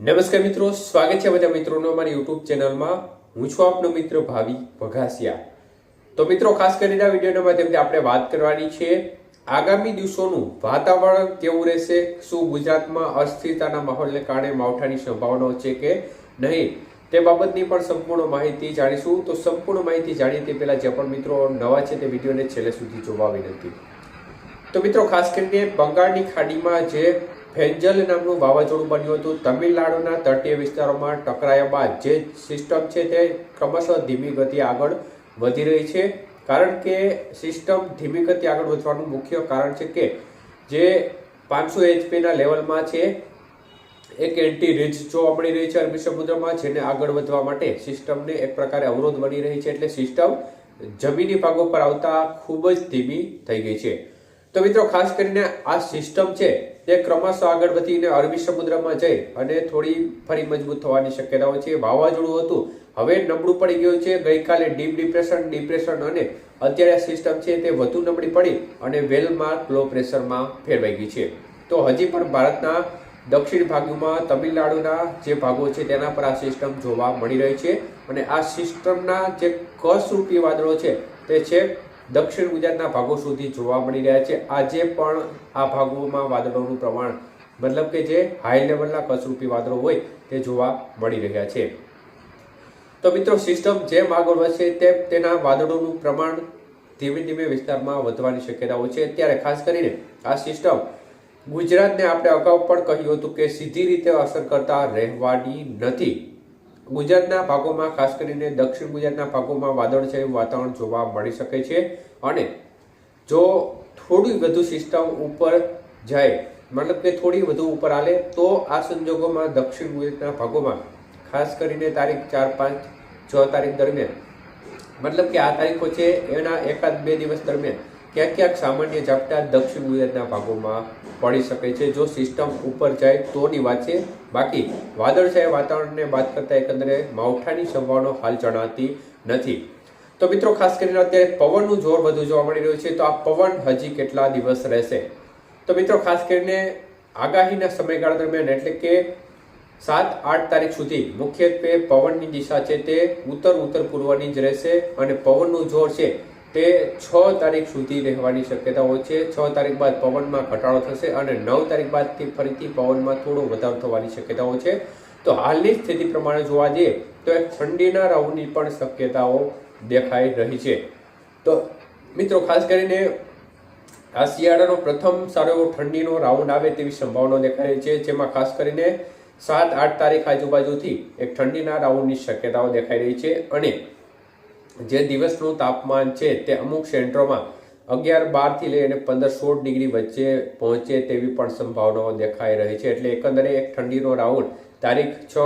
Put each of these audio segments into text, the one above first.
નમસ્કાર મિત્રો, સ્વાગત છે બધા મિત્રોનો અમારી યુટ્યુબ ચેનલમાં. હું છું આપનો મિત્ર ભાવિ વઘાસિયા તો મિત્રો, ખાસ કરીને આ વિડીયોના માધ્યમથી આપણે વાત કરવાની છે, આગામી દિવસોનું વાતાવરણ કેવું રહેશે, શું ગુજરાતમાં અસ્થિરતાના માહોલને કારણે માવઠાની સંભાવનાઓ છે કે નહીં, તે બાબતની પણ સંપૂર્ણ માહિતી જાણીશું. તો સંપૂર્ણ માહિતી જાણીએ તે પહેલાં જે પણ મિત્રો નવા છે તે વિડીયોને છેલ્લે સુધી જોવા વિનંતી. તો મિત્રો, ખાસ કરીને બંગાળની ખાડીમાં જે ફેન્જલ નામનું વાવાઝોડું બન્યું હતું. તમિલનાડુના તટીય વિસ્તારોમાં ટકરાયા બાદ જે સિસ્ટમ છે તે ક્રમશઃ ધીમી ગતિ આગળ વધી રહી છે. કારણ કે સિસ્ટમ ધીમી ગતિ આગળ વધવાનું મુખ્ય કારણ છે કે જે પાંચસો એચપીના લેવલમાં છે, એક એન્ટી રીચ જોવા મળી રહી છે અરબી સમુદ્રમાં, જેને આગળ વધવા માટે સિસ્ટમને એક પ્રકારે અવરોધ બની રહી છે. એટલે સિસ્ટમ જમીની ભાગો પર આવતા ખૂબ જ ધીમી થઈ ગઈ છે. તો મિત્રો, ખાસ કરીને આ સિસ્ટમ છે તે ક્રમશઃ આગળ વધીને અરબી સમુદ્રમાં જઈ અને થોડી ફરી મજબૂત થવાની શક્યતાઓ છે. વાવાઝોડું હતું. હવે નબળું પડી ગયું છે. ગઈકાલે ડીપ ડિપ્રેશન ડિપ્રેશન અને અત્યારે સિસ્ટમ છે તે વધુ નબળી પડી અને વેલમાર્ક લો પ્રેશરમાં ફેરવાઈ ગઈ છે. તો હજી પણ ભારતના દક્ષિણ ભાગમાં તમિલનાડુના જે ભાગો છે તેના પર આ સિસ્ટમ જોવા મળી રહી છે. અને આ સિસ્ટમના જે કસરૂપી વાદળો છે તે છે દક્ષિણ ગુજરાતના ભાગો સુધી જોવા મળી રહ્યા છે. આજે પણ આ ભાગોમાં વાદળોનું પ્રમાણ મતલબ કે જે હાઈ લેવલના કસરૂપી વાદળો હોય તે જોવા મળી રહ્યા છે. તો મિત્રો સિસ્ટમ જેમ આગળ વધશે તેમ તેના વાદળોનું પ્રમાણ ધીમે ધીમે વિસ્તારમાં વધવાની શક્યતાઓ છે. ત્યારે ખાસ કરીને આ સિસ્ટમ ગુજરાતને આપણે અગાઉ પણ કહ્યું હતું કે સીધી રીતે અસર કરતા રહેવાની નથી. ગુજરાતના ભાગોમાં ખાસ કરીને દક્ષિણ ગુજરાતના ભાગોમાં વાદળછાયું વાતાવરણ જોવા મળી શકે છે અને જો થોડી વધુ સિસ્ટમ ઉપર જાય, મતલબ કે થોડી વધુ ઉપર આવે તો આ સંજોગોમાં દક્ષિણ ગુજરાતના ભાગોમાં ખાસ કરીને તારીખ ચાર પાંચ છ તારીખ દરમિયાન, મતલબ કે આ તારીખો છે એના એકાદ બે દિવસ દરમિયાન ક્યાંક ક્યાંક સામાન્ય ઝાપટા દક્ષિણ ગુજરાતના ભાગોમાં પડી શકે છે. જો સિસ્ટમ ઉપર જાય તોની વાત છે બાકી વાદળછાયા વાતાવરણને બાદ કરતાં એકંદરે માવઠાની સંભાવના હાલ જણાતી નથી. તો મિત્રો, ખાસ કરીને અત્યારે પવનનું જોર વધુ જોવા મળી રહ્યું છે. તો આ પવન હજી કેટલા દિવસ રહેશે? તો મિત્રો, ખાસ કરીને આગાહીના સમયગાળા દરમિયાન એટલે કે સાત, આઠ તારીખ સુધી મુખ્યત્વે પવનની દિશા છે તે ઉત્તર ઉત્તર પૂર્વની જ રહેશે અને પવનનું જોર છે તે છ તારીખ સુધી રહેવાની શક્યતાઓ છે. છ તારીખ બાદ પવનમાં ઘટાડો થશે અને નવ તારીખ બાદથી ફરીથી પવનમાં થોડો વધારો થવાની શક્યતાઓ છે. તો હાલની સ્થિતિ પ્રમાણે જોવા જઈએ તો એક ઠંડીના રાઉન્ડની પણ શક્યતાઓ દેખાઈ રહી છે. તો મિત્રો, ખાસ કરીને આ શિયાળાનો પ્રથમ સારો એવો ઠંડીનો રાઉન્ડ આવે તેવી સંભાવના દેખાઈ રહી છે. જેમાં ખાસ કરીને સાત, આઠ તારીખ આજુબાજુથી એક ઠંડીના રાઉન્ડની શક્યતાઓ દેખાઈ રહી છે. અને જે દિવસનું તાપમાન છે તે અમુક સેન્ટરોમાં અગિયાર બારથી લઈ અને પંદર સોળ ડિગ્રી વચ્ચે પહોંચે તેવી પણ સંભાવનાઓ દેખાઈ રહી છે. એટલે એકંદરે એક ઠંડીનો રાઉન્ડ તારીખ છ,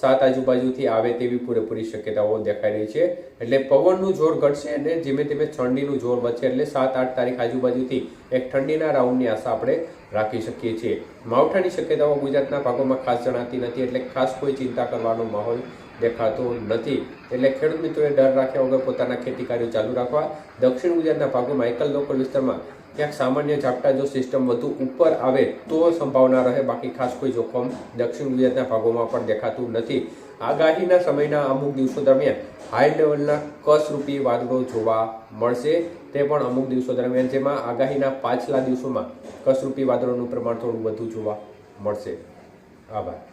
સાત આજુબાજુથી આવે તેવી પૂરેપૂરી શક્યતાઓ દેખાઈ રહી છે. એટલે પવનનું જોર ઘટશે અને ધીમે ધીમે ઠંડીનું જોર વધશે. એટલે સાત, આઠ તારીખ આજુબાજુથી એક ઠંડીના રાઉન્ડની આશા આપણે રાખી શકીએ છીએ. માવઠાની શક્યતાઓ ગુજરાતના ભાગોમાં ખાસ જણાતી નથી, એટલે ખાસ કોઈ ચિંતા કરવાનો માહોલ દેખાતો નથી. એટલે ખેડૂત મિત્રોએ ડર રાખ્યા વગર પોતાના ખેતી કાર્યો ચાલુ રાખવા. દક્ષિણ ગુજરાતના ભાગોમાં એકલ લોકલ વિસ્તારમાં ક્યાંક સામાન્ય ઝાપટા જો સિસ્ટમ વધુ ઉપર આવે તો સંભાવના રહે. બાકી ખાસ કોઈ જોખમ દક્ષિણ ગુજરાતના ભાગોમાં પણ દેખાતું નથી. આગાહીના સમયના અમુક દિવસો દરમિયાન હાઈ લેવલના કસરૂપી વાદળો જોવા મળશે. તે પણ અમુક દિવસો દરમિયાન, જેમાં આગાહીના પાછલા દિવસોમાં કસરૂપી વાદળોનું પ્રમાણ થોડું વધુ જોવા મળશે. આભાર.